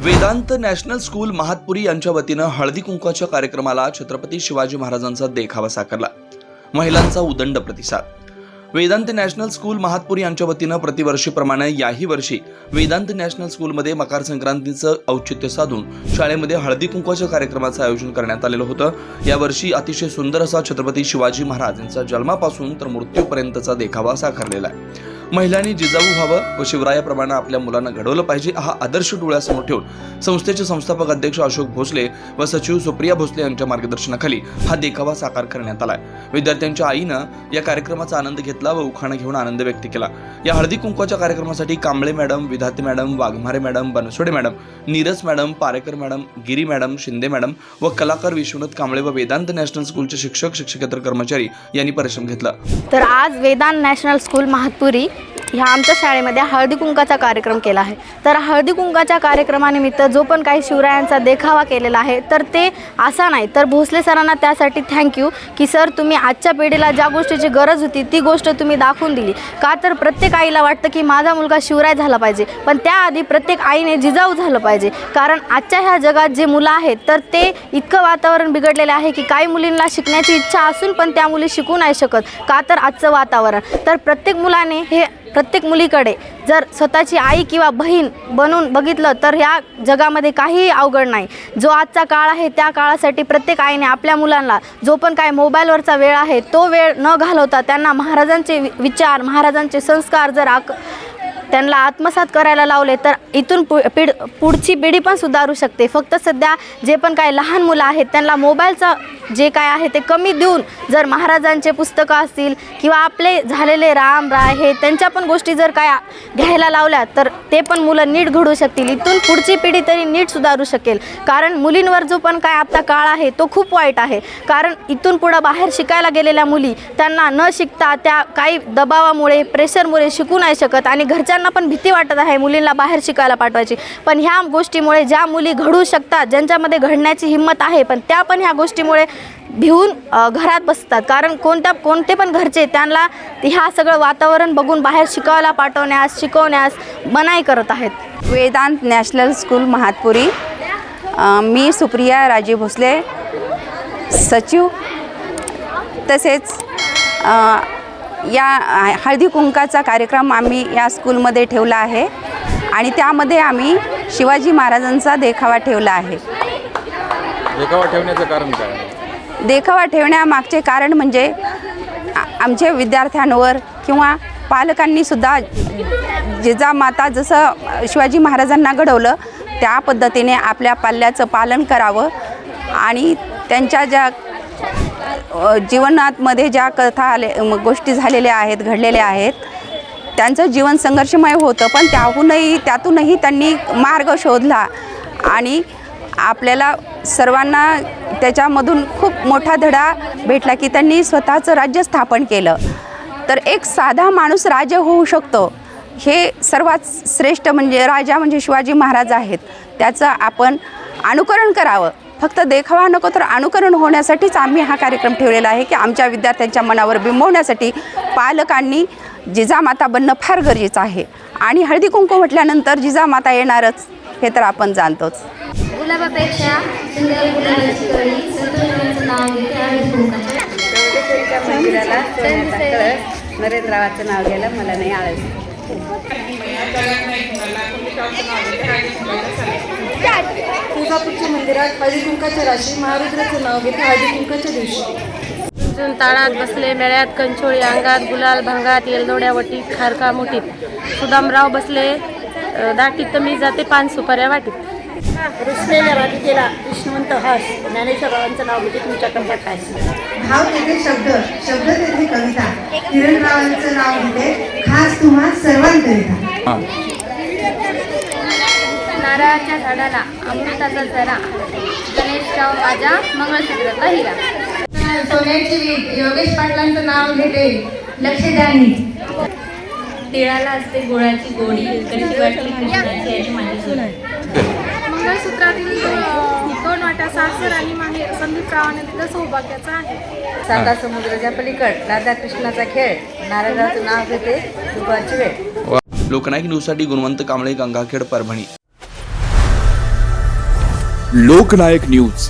Vedanta national school Mahatpuri यांच्या वतीनं हळदी कुंकवाच्या कार्यक्रमाला छत्रपती शिवाजी महाराजांचा देखावा साकारला. महिलांचा उदंड प्रतिसाद. वेदांत नॅशनल स्कूल महातपुरी यांच्या वतीनं प्रतिवर्षीप्रमाणे याही वर्षी वेदांत नॅशनल स्कूलमध्ये मकर संक्रांतीचं औचित्य साधून शाळेमध्ये हळदी कुंकवाच्या कार्यक्रमाचं आयोजन करण्यात आलेलं होतं. यावर्षी अतिशय सुंदर असा छत्रपती शिवाजी महाराज यांचा जन्मापासून तर मृत्यूपर्यंतचा देखावा साकारलेला आहे. महिलांनी जिजाऊ व्हावं व शिवरायाप्रमाणे आपल्या मुलांना घडवलं पाहिजे हा आदर्श डोळ्यासमोर ठेवून संस्थेचे संस्थापक अध्यक्ष अशोक भोसले व सचिव सुप्रिया भोसले यांच्या मार्गदर्शनाखाली हा देखावा साकार करण्यात आलाय विद्यार्थ्यांच्या आईनं या कार्यक्रमाचा आनंद घेत घेतला व उखाणा घेऊन आनंद व्यक्त केला. या हळदी कुंकवाच्या कार्यक्रमासाठी Kamble madam Vidhate madam Waghmare madam Bansode madam Neeraj madam Parekar madam Giri madam Shinde madam व कलाकार विश्वनाथ कांबळे व वेदांत नॅशनल स्कूलचे शिक्षक शिक्षकेतर कर्मचारी यांनी परिश्रम घेतला. तर आज वेदांत नॅशनल स्कूल महातपुरी ह्या आमच्या शाळेमध्ये हळदी कुंकाचा कार्यक्रम केला आहे. तर हळदी कुंकाच्या कार्यक्रमानिमित्त जो पण काही शिवरायांचा देखावा केलेला आहे तर ते असा नाही तर भोसले सरांना त्यासाठी थँक्यू की सर तुम्ही आजच्या पिढीला ज्या गोष्टीची गरज होती ती गोष्ट तुम्ही दाखवून दिली. का तर प्रत्येक आईला वाटतं की माझा मुलगा शिवराय झाला पाहिजे. पण त्याआधी प्रत्येक आईने जिजाऊ झालं पाहिजे. कारण आजच्या ह्या जगात जे मुलं आहेत तर ते इतकं वातावरण बिघडलेलं आहे की काही मुलींना शिकण्याची इच्छा असून पण त्या मुली शिकू नाही शकत. का तर आजचं वातावरण. तर प्रत्येक मुलाने हे प्रत्येक मुलीकडे जर स्वतःची आई किंवा बहीण बनून बघितलं तर ह्या जगामध्ये काहीही अवघड नाही. जो आजचा काळ आहे त्या काळासाठी प्रत्येक आईने आपल्या मुलांना जो पण काय मोबाईलवरचा वेळ आहे तो वेळ न घालवता त्यांना महाराजांचे वि- विचार महाराजांचे संस्कार जर आक त्यांना आत्मसात करायला लावले तर इथून पु पिढ पुढची पिढी पण सुधारू शकते. फक्त सध्या जे पण काय लहान मुलं आहेत त्यांना मोबाईलचा जे काय आहे ते कमी देऊन जर महाराजांचे पुस्तकं असतील किंवा आपले झालेले राम राय हे त्यांच्या पण गोष्टी जर काय घ्यायला लावल्या तर ते पण मुलं नीट घडू शकतील. इथून पुढची पिढी तरी नीट सुधारू शकेल. कारण मुलींवर जो पण काय आता काळ आहे तो खूप वाईट आहे. कारण इथून पुढं बाहेर शिकायला गेलेल्या मुली त्यांना न शिकता त्या काही दबावामुळे प्रेशरमुळे शिकू नाही शकत आणि घरच्यांना पण भीती वाटत आहे मुलींना बाहेर शिकायला पाठवायची. पण ह्या गोष्टीमुळे ज्या मुली घडू शकतात ज्यांच्यामध्ये घडण्याची हिंमत आहे पण त्या पण ह्या गोष्टीमुळे भिवून घरात बसतात. कारण कोणत्या कोणते पण घरचे त्यांना ह्या सगळं वातावरण बघून बाहेर शिकायला पाठवण्यास शिकवण्यास मनाई करत आहेत. Vedant national school Mahatpuri. मी सुप्रिया राजे भोसले सचिव. तसेच या हळदी कुंकाचा कार्यक्रम आम्ही या स्कूलमध्ये ठेवला आहे. आणि त्यामध्ये आम्ही शिवाजी महाराजांचा देखावा ठेवला आहे. देखावा ठेवण्याचं कारण काय? देखावा ठेवण्यामागचे कारण म्हणजे आमच्या विद्यार्थ्यांवर किंवा पालकांनीसुद्धा जिजामाता जसं शिवाजी महाराजांना घडवलं त्या पद्धतीने आपल्या पाल्याचं पालन करावं आणि त्यांच्या ज्या जीवनातमध्ये ज्या कथा आले गोष्टी झालेल्या आहेत घडलेल्या आहेत त्यांचं जीवन संघर्षमय होतं पण त्याहूनही त्यातूनही त्यांनी मार्ग शोधला आणि आपल्याला सर्वांना त्याच्यामधून खूप मोठा धडा भेटला की त्यांनी स्वतःचं राज्य स्थापन केलं. तर एक साधा माणूस राजा होऊ शकतो हे सर्वात श्रेष्ठ म्हणजे राजा म्हणजे शिवाजी महाराज आहेत. त्याचं आपण अनुकरण करावं. फक्त देखावा नको तर अनुकरण होण्यासाठीच आम्ही हा कार्यक्रम ठेवलेला आहे की आमच्या विद्यार्थ्यांच्या मनावर बिंबवण्यासाठी पालकांनी जिजामाता बनणं फार गरजेचं आहे. आणि हळदी कुंकू म्हटल्यानंतर जिजामाता येणारच हे तर आपण जाणतोच. गुलाबापेक्षा सुंदर गुलाबाची कळी. संतोषाचं नाव घेते हळदी कुंकाच्या चौंडेश्वरीच्या मंदिराला सोन्याचा कळस नरेंद्रावाचं नाव घ्यायला मला नाही आळस. तुळजापूरच्या मंदिरात हळदी कुंकाच्या राशी महारुद्राचं नाव घेते हळदी कुंकाच्या दिवशी. अजून ताळात बसले मेळ्यात कंचोळी अंगात गुलाल भांगात येलदोड्या वटीत खारका मुठीत. सुदामराव बसले दाटीत तर मी जाते पान सुपाऱ्या वाटीत. रुसलेल्या राधिकेला विष्णुवंत हास ज्ञानेश्वरावांचं नाव घेते तुमच्या कंपात हास भाव तेथे शब्द शब्द तेथे कविता. किरणरावांचं नाव घेते खास तुम्हा सर्वांकरिता नारळाच्या झाडाला अमृताचा झरा. गणेशराव माझ्या मंगळसूत्राचा हिरा. सोन्याची वीज योगेश पाटलांचं नाव घेते लक्ष द्यानी तिळाला असते गुळाची गोडी कशी वाटली माझी मंगळसूत्रातील दोन वाट्या सासर आणि माहेर संदीप रावाने दिलं सौभाग्याचा आहे. साता समुद्राच्या पलीकड राधाकृष्णाचा खेळ नारायणाचं नाव घेते दुपारची वेळ. लोकनायक न्यूजसाठी गुणवंत कांबळे गंगाखेड परभणी. लोकनायक न्यूज.